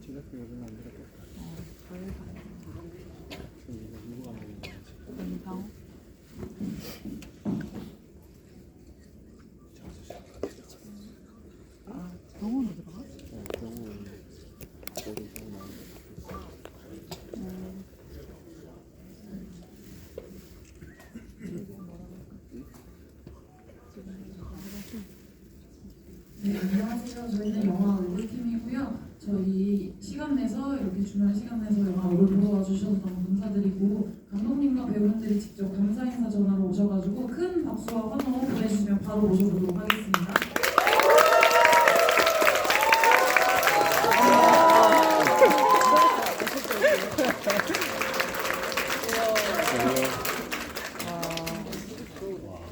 제작비가 얼마 안 들었겠다. 그럼 이거 누구가 먹는 거지? 아 병원으로 들어가? 어, 병원 거기 좀 많이 네, 안녕하세요. 저희는 영화 얼굴팀이고요. 저희 시간 내서 이렇게 중요한 시간 내서 영화 얼굴 보러 와주셔서 너무 감사드리고 감독님과 배우분들이 직접 감사 인사 전화로 오셔가지고 큰 박수와 환호 보내주시면 바로 모셔보도록 하겠습니다.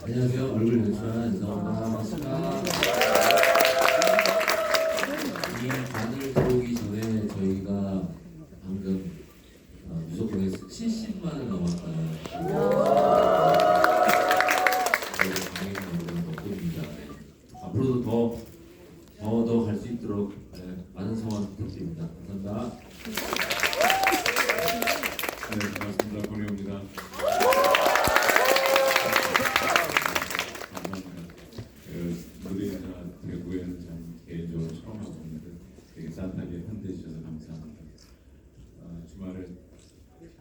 안녕하세요. 얼굴 연출하는 인사입니다. 반갑습니다. 이 반을 들어오기 전에 저희가 방금 어, 무조건에서 70만을 넘었다는 저희 강의 방법을 먹고 있습니다. 네. 앞으로도 더, 더, 더 갈 수 있도록 네, 많은 성원 부탁드립니다. 감사합니다. 네, 반갑습니다. 권혜호입니다. 감사합니다. 그 무대나 대구에는 참 개인적으로 처음 와봤는데 되게 따뜻하게 환대해주셔서 감사합니다. 아, 주말에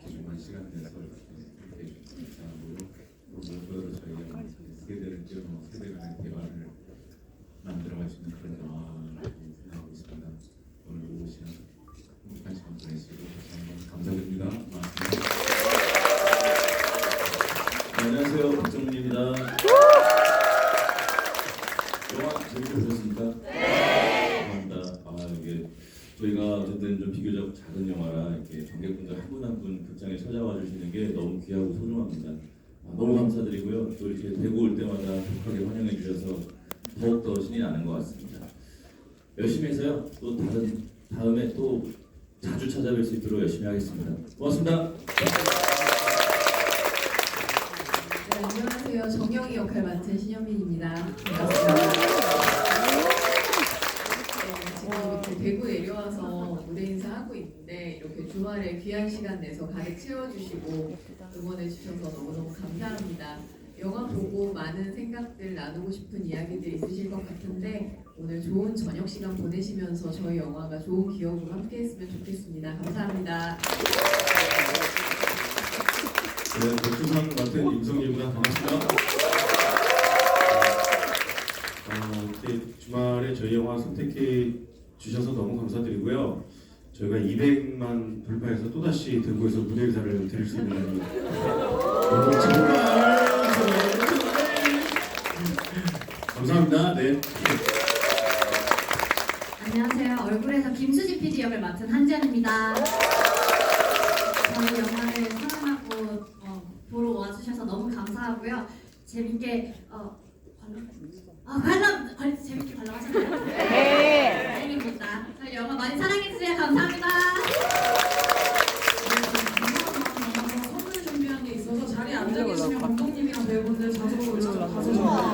귀중한 시간 내서 이렇게 함께 해주셔서 감사하고요. 또 무엇보다도 저희가 세대를 뛰어넘어 세대 간의 대화를 만들어갈 수 있는 그런 영화라고 생각하고 있습니다. 오늘 오신 행복한 시간 보내시고 다시 한번 감사드립니다. 고맙습니다. 네, 안녕하세요. 박정민입니다. 영화 재밌게 보셨습니까? 네. 감사합니다. 아 이게 저희가 어쨌든 좀 비교적 작은 영화라 이렇게 관객분들 한 분 한 분 극장에 찾아와 주시는 게 너무 귀하고 소중합니다. 아, 너무 감사드리고요. 또 이렇게 대구 올 때마다 독하게 환영해 주셔서 더욱 더 신이 나는 것 같습니다. 열심히 해서요. 또 다른 다음에 또 자주 찾아뵐 수 있도록 열심히 하겠습니다. 고맙습니다. 네, 안녕하세요. 정영이 역할 맡은 신현민입니다. 반갑습니다. 네, 지금 이렇게 대구 내려와서 무대 인사하고 있는데 이렇게 주말에 귀한 시간 내서 가득 채워주시고 응원해 주셔서 너무너무 감사합니다. 영화 보고 많은 생각들 나누고 싶은 이야기들 있으실 것 같은데 오늘 좋은 저녁 시간 보내시면서 저희 영화가 좋은 기억으로 함께했으면 좋겠습니다. 감사합니다. 네, 백두산 맡은 임성기입니다. 반갑습니다. 어, 주말에 저희 영화 선택해 주셔서 너무 감사드리고요. 저희가 200만 돌파해서 또다시 대구에서 무대 의사를 드릴 수 있는 날이 너무 정말 감사합니다. 네. 안녕하세요. 얼굴에서 김수지 PD 역을 맡은 한지연입니다. 저희 영화를 사랑하고 어, 보러 와주셔서 너무 감사하고요. 재밌게 어, 아 관람 관- 재밌게 관람하셨나요? 네. 다행입니다. 저희 영화 많이 사랑해 주세요. 감사합니다. 선물 준비한 게 있어서 자리에 앉아 계시면 감독님이랑 배우분들 자소로 직접 가서 자기 화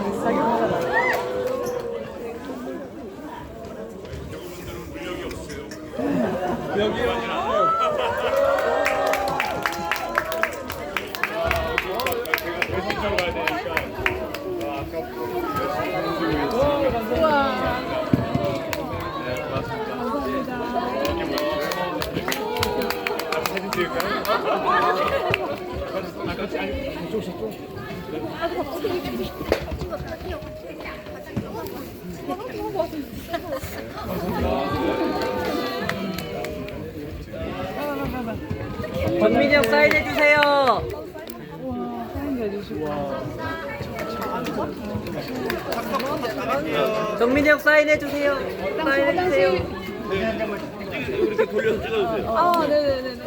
권민이 형 사인해주세요. 와, 사인도 해주시고. 정민이 형 사인해주세요. 사인해주세요. 아, 네네네네.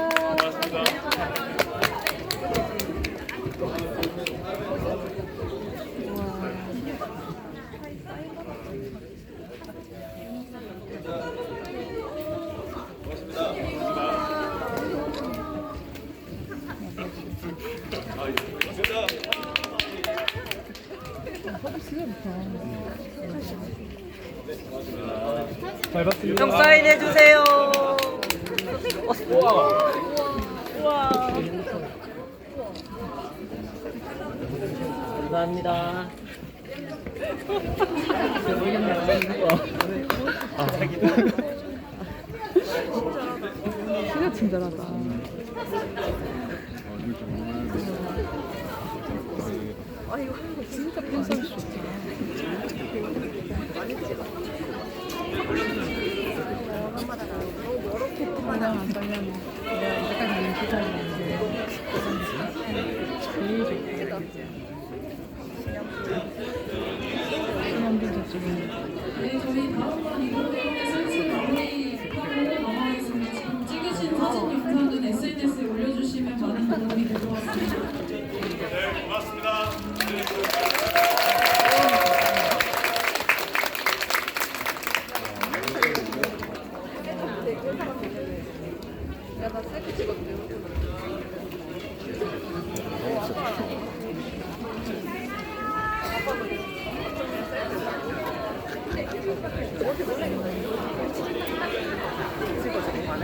잘 봤습니다. 형 사인 해주세요. 감사합니다. 진짜 친절하다. 아, 이거 진짜 좋다. 신현빈 저쪽에 네, 저희 다음